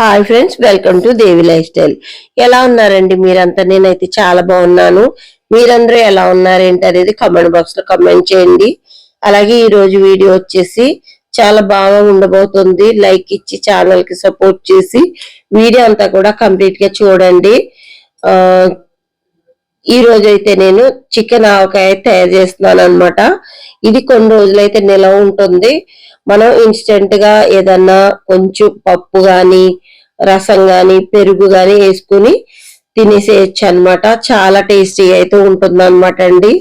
Hi friends welcome to Devi lifestyle. ఎలా ఉన్నారండి మీరంతా? నేనైతే చాలా బాగున్నాను. మీరందరూ ఎలా ఉన్నారేంటి అనేది కమెంట్ బాక్స్లో కమెంట్ చేయండి. అలాగే ఈ రోజు వీడియో వచ్చేసి చాలా బాగా ఉండబోతుంది. లైక్ ఇచ్చి ఛానల్కి సపోర్ట్ చేసి వీడియో అంతా కూడా కంప్లీట్గా చూడండి. ఈ రోజు అయితే నేను చికెన్ ఆవకాయ తయారు చేస్తున్నాను అనమాట ఇది కొన్ని రోజులైతే నిలవ ఉంటుంది. మనం ఇన్స్టెంట్గా ఏదన్నా కొంచెం పప్పు కానీ రసం కానీ పెరుగు కానీ వేసుకుని తినేసేయచ్చు అనమాట చాలా టేస్టీ అయితే ఉంటుంది అనమాట అండి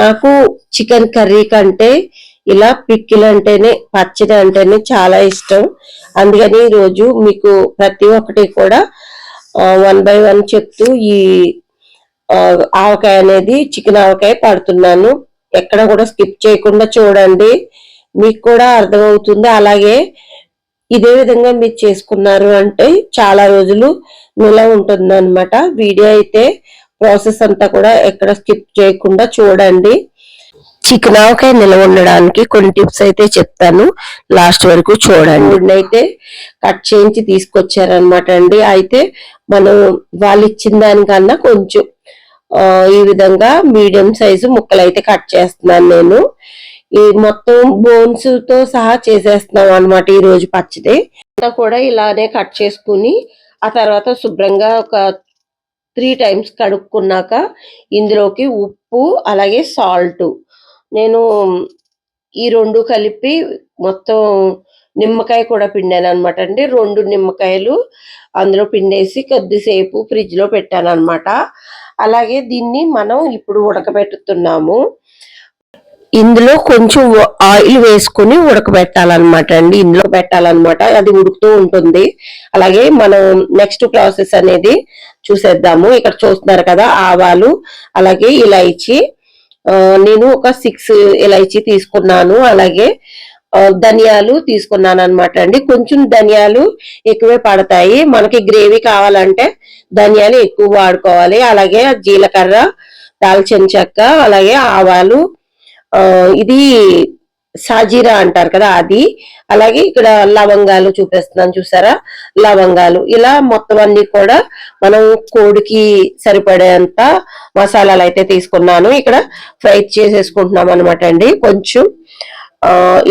నాకు చికెన్ కర్రీ కంటే ఇలా పిక్కిలు అంటేనే పచ్చడి అంటేనే చాలా ఇష్టం. అందుకని ఈరోజు రోజు మీకు ప్రతి ఒక్కటి కూడా వన్ బై వన్ చెప్తూ ఈ ఆవకాయ అనేది చికెన్ ఆవకాయ పడుతున్నాను. ఎక్కడ కూడా స్కిప్ చేయకుండా చూడండి. మీకు కూడా అర్థమవుతుంది. అలాగే ఇదే విధంగా మీరు చేసుకున్నారు అంటే చాలా రోజులు నిల ఉంటుంది అనమాట వీడియో అయితే ప్రాసెస్ అంతా కూడా ఎక్కడ స్కిప్ చేయకుండా చూడండి. చికెన్ ఆవకాయ నిల్వ ఉండడానికి కొన్ని టిప్స్ అయితే చెప్తాను. లాస్ట్ వరకు చూడండి. అయితే కట్ చేయించి తీసుకొచ్చారనమాట అండి. అయితే మనం వాళ్ళు ఇచ్చిన దానికన్నా కొంచెం ఈ విధంగా మీడియం సైజు ముక్కలు అయితే కట్ చేస్తున్నాను నేను. ఈ మొత్తం బోన్స్తో సహా చేసేస్తున్నాం అనమాట ఈ రోజు పచ్చడి. అంతా కూడా ఇలానే కట్ చేసుకుని ఆ తర్వాత శుభ్రంగా ఒక త్రీ టైమ్స్ కడుక్కున్నాక ఇందులోకి ఉప్పు అలాగే సాల్ట్ నేను ఈ రెండు కలిపి మొత్తం నిమ్మకాయ కూడా పిండాను అనమాట అండి. రెండు నిమ్మకాయలు అందులో పిండేసి కొద్దిసేపు ఫ్రిడ్జ్లో పెట్టాను అనమాట అలాగే దీన్ని మనం ఇప్పుడు ఉడకబెట్టుతున్నాము. ఇందులో కొంచెం ఆయిల్ వేసుకుని ఉడకబెట్టాలన్నమాట అండి. ఇందులో పెట్టాలన్నమాట. అది ఉడుకుతూ ఉంటుంది. అలాగే మనం నెక్స్ట్ ప్రాసెస్ అనేది చూసేద్దాము. ఇక్కడ చూస్తున్నారు కదా ఆవాలు అలాగే ఇలాచి. నేను ఒక సిక్స్ ఇలైచి తీసుకున్నాను. అలాగే ధనియాలు తీసుకున్నాను అనమాట అండి. కొంచెం ధనియాలు ఎక్కువే పడతాయి. మనకి గ్రేవీ కావాలంటే ధనియాలు ఎక్కువ వాడుకోవాలి. అలాగే జీలకర్ర దాల్చిన చెక్క అలాగే ఆవాలు ఇది సాజీరా అంటారు కదా అది. అలాగే ఇక్కడ లవంగాలు చూపిస్తున్నాను చూసారా? లవంగాలు. ఇలా మొత్తం అన్ని కూడా మనం కోడికి సరిపడేంత మసాలాలు అయితే తీసుకున్నాను. ఇక్కడ ఫ్రై చేసేసుకుంటున్నాం అనమాట అండి. కొంచెం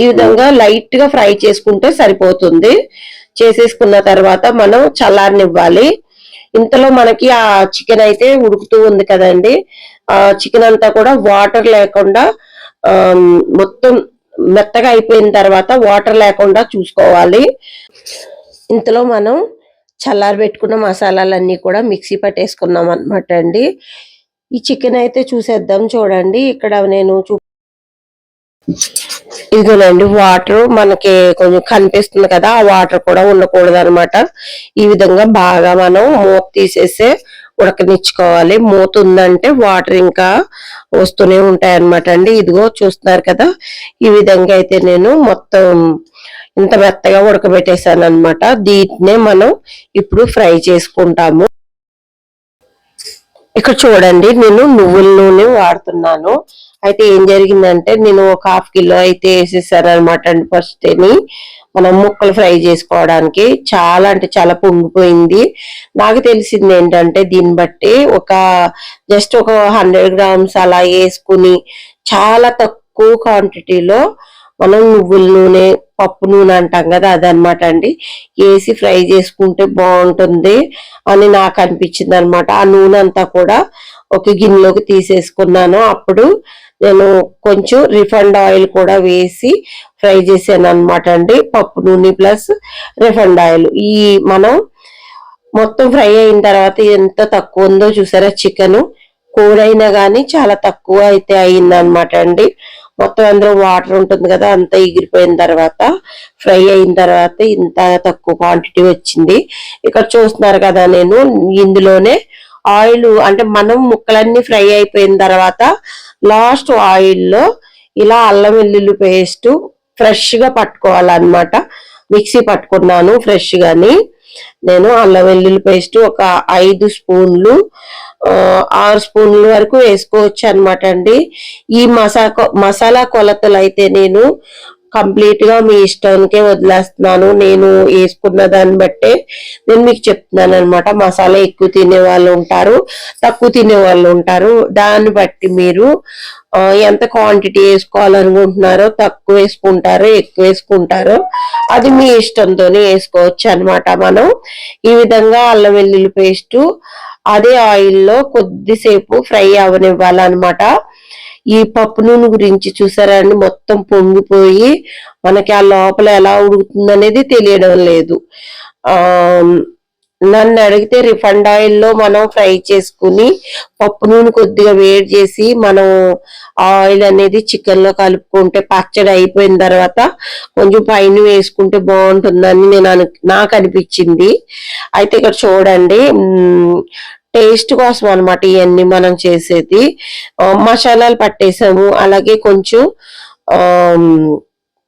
ఈ విధంగా లైట్గా ఫ్రై చేసుకుంటే సరిపోతుంది. చేసేసుకున్న తర్వాత మనం చల్లారనివ్వాలి. ఇంతలో మనకి ఆ చికెన్ అయితే ఉడుకుతూ ఉంది కదండి. ఆ చికెన్ అంతా కూడా వాటర్ లేకుండా మొత్తం మెత్తగా అయిపోయిన తర్వాత వాటర్ లేకుండా చూసుకోవాలి. ఇంతలో మనం చల్లారి పెట్టుకున్న మసాలాలన్నీ కూడా మిక్సీ పట్టేసుకున్నాం అనమాట అండి. ఈ చికెన్ అయితే చూసేద్దాం చూడండి. ఇక్కడ నేను చూ ఇదిగోనండి వాటర్ మనకి కొంచెం కనిపిస్తుంది కదా ఆ వాటర్ కూడా ఉండకూడదు అనమాట ఈ విధంగా బాగా మనం మూత తీసేసి ఉడకనిచ్చుకోవాలి. మూత ఉందంటే వాటర్ ఇంకా వస్తూనే ఉంటాయి అనమాట అండి. ఇదిగో చూస్తున్నారు కదా ఈ విధంగా అయితే నేను మొత్తం ఇంత మెత్తగా ఉడకబెట్టేశాను అనమాట దీటినే మనం ఇప్పుడు ఫ్రై చేసుకుంటాము. ఇక్కడ చూడండి నేను నువ్వుల నూనె వాడుతున్నాను. అయితే ఏం జరిగిందంటే నేను ఒక హాఫ్ కిలో అయితే వేసేసాను అనమాట అండి ఫస్ట్ మనం ముక్కలు ఫ్రై చేసుకోవడానికి చాలా అంటే చాలా పొంగిపోయింది. నాకు తెలిసింది ఏంటంటే దీన్ని బట్టి ఒక జస్ట్ ఒక హండ్రెడ్ గ్రామ్స్ అలా వేసుకుని చాలా తక్కువ క్వాంటిటీలో మనం నువ్వుల నూనె పప్పు నూనె అంటాం కదా అదనమాట అండి. వేసి ఫ్రై చేసుకుంటే బాగుంటుంది అని నాకు అనిపించింది అనమాట ఆ నూనె అంతా కూడా ఒక గిన్నెలోకి తీసేసుకున్నాను. అప్పుడు నేను కొంచెం రిఫండ్ ఆయిల్ కూడా వేసి ఫ్రై చేశాను అనమాట అండి. పప్పు నూనె ప్లస్ రిఫండ్ ఆయిల్. ఈ మనం మొత్తం ఫ్రై అయిన తర్వాత ఎంత తక్కువ ఉందో చూసారా? చికెన్ కూరైనా కానీ చాలా తక్కువ అయితే అయింది అనమాట అండి. మొత్తం అందులో వాటర్ ఉంటుంది కదా అంతా ఎగిరిపోయిన తర్వాత ఫ్రై అయిన తర్వాత ఇంత తక్కువ క్వాంటిటీ వచ్చింది. ఇక్కడ చూస్తున్నారు కదా నేను ఇందులోనే ఆయిల్ అంటే మనం ముక్కలన్నీ ఫ్రై అయిపోయిన తర్వాత లాస్ట్ ఆయిల్లో ఇలా అల్లం వెల్లుల్లి పేస్ట్ ఫ్రెష్గా పట్టుకోవాలన్నమాట. మిక్సీ పట్టుకున్నాను ఫ్రెష్గాని. నేను అల్లం వెల్లుల్లి పేస్ట్ ఒక ఐదు స్పూన్లు ఆరు స్పూన్ల వరకు వేసుకోవచ్చు అనమాట అండి. ఈ మసా మసాలా కొలతలు అయితే నేను కంప్లీట్గా మీ ఇష్టానికే వదిలేస్తున్నాను. నేను వేసుకున్న దాన్ని బట్టే నేను మీకు చెప్తున్నాను అనమాట మసాలా ఎక్కువ తినే వాళ్ళు ఉంటారు తక్కువ తినే వాళ్ళు ఉంటారు. దాన్ని బట్టి మీరు ఎంత క్వాంటిటీ వేసుకోవాలనుకుంటున్నారో తక్కువ వేసుకుంటారో ఎక్కువ వేసుకుంటారో అది మీ ఇష్టంతోనే వేసుకోవచ్చు అనమాట మనం. ఈ విధంగా అల్లం వెల్లుల్లి పేస్ట్ అదే ఆయిల్లో కొద్దిసేపు ఫ్రై అవనివ్వాలన్నమాట. ఈ పప్పు నూనె గురించి చూసారా అండి? మొత్తం పొంగిపోయి మనకి ఆ లోపల ఎలా ఉడుకుతుంది అనేది తెలియడం లేదు. ఆ నన్ను అడిగితే రిఫండ్ ఆయిల్లో మనం ఫ్రై చేసుకుని పప్పు నూనె కొద్దిగా వేడి చేసి మనం ఆయిల్ అనేది చికెన్లో కలుపుకుంటే పచ్చడి అయిపోయిన తర్వాత కొంచెం పైన వేసుకుంటే బాగుంటుందని నేను నాకు అనిపించింది. అయితే ఇక్కడ చూడండి టేస్ట్ కోసం అనమాట ఇవన్నీ మనం చేసేది. మసాలాలు పట్టేసాము. అలాగే కొంచెం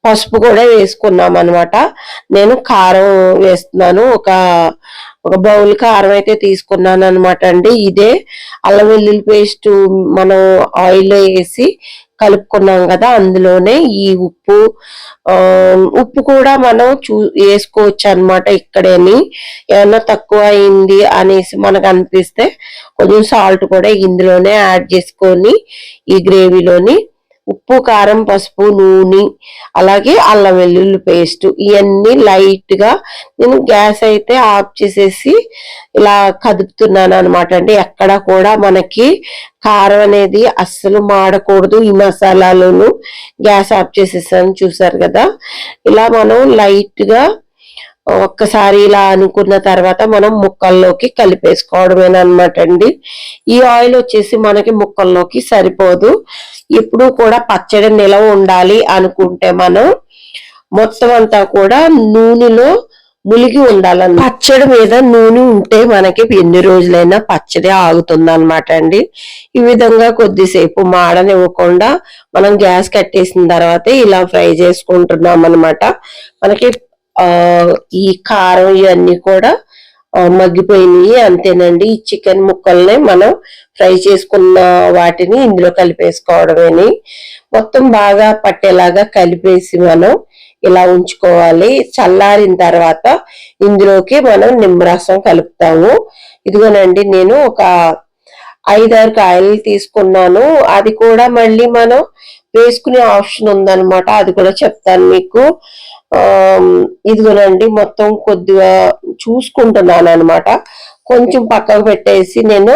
పసుపు కూడా వేసుకున్నాం అనమాట నేను కారం వేస్తున్నాను. ఒక ఒక బౌల్ కారం అయితే తీసుకున్నాను అనమాట అండి. ఇదే అల్లం వెల్లుల్లి పేస్ట్ మనం ఆయిల్లో వేసి కలుపుకున్నాం కదా అందులోనే ఈ ఉప్పు ఉప్పు కూడా మనం చూ వేసుకోవచ్చు అనమాట ఇక్కడేని ఏమన్నా తక్కువ అయింది అనేసి మనకు అనిపిస్తే కొంచెం సాల్ట్ కూడా ఇందులోనే యాడ్ చేసుకొని ఈ గ్రేవీలోని ఉప్పు కారం పసుపు నూనె అలాగే అల్లం వెల్లుల్లి పేస్ట్ ఇవన్నీ లైట్గా నేను గ్యాస్ అయితే ఆఫ్ చేసేసి ఇలా కదుపుతున్నాను అనమాట అండి ఎక్కడ కూడా మనకి కారం అనేది అస్సలు మాడకూడదు ఈ మసాలాలోను. గ్యాస్ ఆఫ్ చేసేసాను చూసారు కదా? ఇలా మనం లైట్గా ఒక్కసారి ఇలా అనుకున్న తర్వాత మనం ముక్కల్లోకి కలిపేసుకోవడమేనమాట అండి. ఈ ఆయిల్ వచ్చేసి మనకి ముక్కల్లోకి సరిపోదు. ఎప్పుడు కూడా పచ్చడి నిలవ ఉండాలి అనుకుంటే మనం మొత్తం అంతా కూడా నూనెలో ములిగి ఉండాలన్న పచ్చడి మీద నూనె ఉంటే మనకి ఎన్ని రోజులైనా పచ్చడి ఆగుతుంది అనమాట అండి. ఈ విధంగా కొద్దిసేపు మాడనివ్వకుండా మనం గ్యాస్ కట్టేసిన తర్వాత ఇలా ఫ్రై చేసుకుంటున్నాం అనమాట మనకి ఈ కారం ఇవన్నీ కూడా మగ్గిపోయినాయి. అంతేనండి. ఈ చికెన్ ముక్కల్ని మనం ఫ్రై చేసుకున్న వాటిని ఇందులో కలిపేసుకోవడమేని. మొత్తం బాగా పట్టేలాగా కలిపేసి మనం ఇలా ఉంచుకోవాలి. చల్లారిన తర్వాత ఇందులోకి మనం నిమ్మరసం కలుపుతాము. ఇదిగోనండి నేను ఒక ఐదారు కాయలు తీసుకున్నాను. అది కూడా మళ్ళీ మనం వేసుకునే ఆప్షన్ ఉందనమాట అది కూడా చెప్తాను మీకు. ఇదిగోనండి మొత్తం కొద్దిగా చూసుకుంటున్నాను అనమాట కొంచెం పక్కకు పెట్టేసి నేను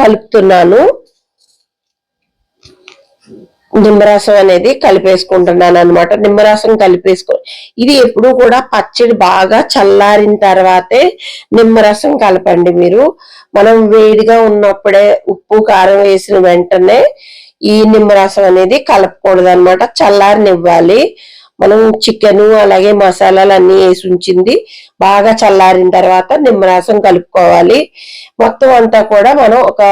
కలుపుతున్నాను. నిమ్మరసం అనేది కలిపేసుకుంటున్నాను అనమాట నిమ్మరసం కలిపేసుకో ఇది ఎప్పుడు కూడా పచ్చడి బాగా చల్లారిన తర్వాతే నిమ్మరసం కలపండి మీరు. మనం వేడిగా ఉన్నప్పుడే ఉప్పు కారం వేసిన వెంటనే ఈ నిమ్మరసం అనేది కలపకూడదు అనమాట చల్లారినివ్వాలి. మనం చికెన్ అలాగే మసాలాలు అన్ని వేసి ఉంచింది. బాగా చల్లారిన తర్వాత నిమ్మరసం కలుపుకోవాలి. మొత్తం అంతా కూడా మనం ఒక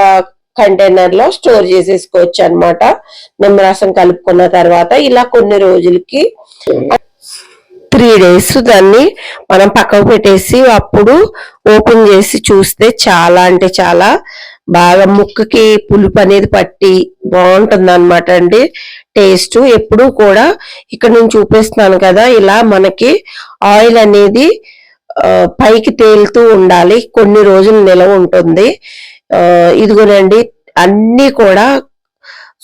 కంటైనర్లో స్టోర్ చేసేసుకోవచ్చు అన్నమాట. నిమ్మరసం కలుపుకున్న తర్వాత ఇలా కొన్ని రోజులకి త్రీ డేస్ దాన్ని మనం పక్కకు పెట్టేసి అప్పుడు ఓపెన్ చేసి చూస్తే చాలా అంటే చాలా బాగా ముక్కకి పులుపు అనేది పట్టి బాగుంటుంది అనమాట అండి. టేస్ట్ ఎప్పుడు కూడా ఇక్కడ నేను చూపిస్తున్నాను కదా ఇలా మనకి ఆయిల్ అనేది పైకి తేలుతూ ఉండాలి. కొన్ని రోజులు నిలవ ఉంటుంది. ఇదిగోనండి అన్నీ కూడా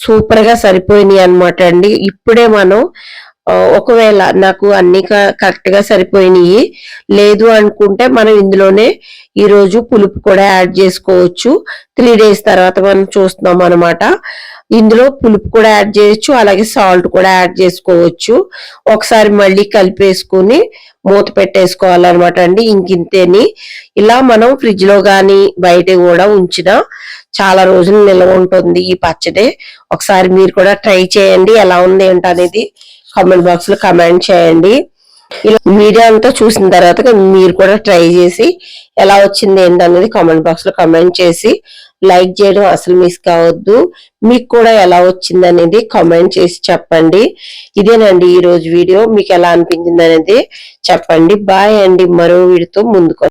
సూపర్గా సరిపోయినాయి అనమాట అండి. ఇప్పుడే మనం ఒకవేళ నాకు అన్ని కరెక్ట్గా సరిపోయినాయి. లేదు అనుకుంటే మనం ఇందులోనే ఈరోజు పులుపు కూడా యాడ్ చేసుకోవచ్చు. త్రీ డేస్ తర్వాత మనం చూస్తున్నాం అనమాట ఇందులో పులుపు కూడా యాడ్ చేయొచ్చు అలాగే సాల్ట్ కూడా యాడ్ చేసుకోవచ్చు. ఒకసారి మళ్ళీ కలిపేసుకుని మూత పెట్టేసుకోవాలన్నమాట అండి ఇంకింతేని ఇలా మనం ఫ్రిడ్జ్లో గాని బయట కూడా ఉంచినా చాలా రోజులు నిల్వ ఉంటుంది ఈ పచ్చడి. ఒకసారి మీరు కూడా ట్రై చేయండి ఎలా ఉంది ఏంటి అనేది కామెంట్ బాక్స్లో కమెంట్ చేయండి. ఇలా మీడియా అంతా చూసిన తర్వాత మీరు కూడా ట్రై చేసి ఎలా వచ్చింది ఏంటనేది కామెంట్ బాక్స్లో కమెంట్ చేసి లైక్ చేయడం అసలు మిస్ కావద్దు. మీకు కూడా ఎలా వచ్చింది అనేది కామెంట్ చేసి చెప్పండి. ఇదేనండి ఈ రోజు వీడియో. మీకు ఎలా అనిపించింది అనేది చెప్పండి. బాయ్ అండి. మరో వీడితో ముందుకు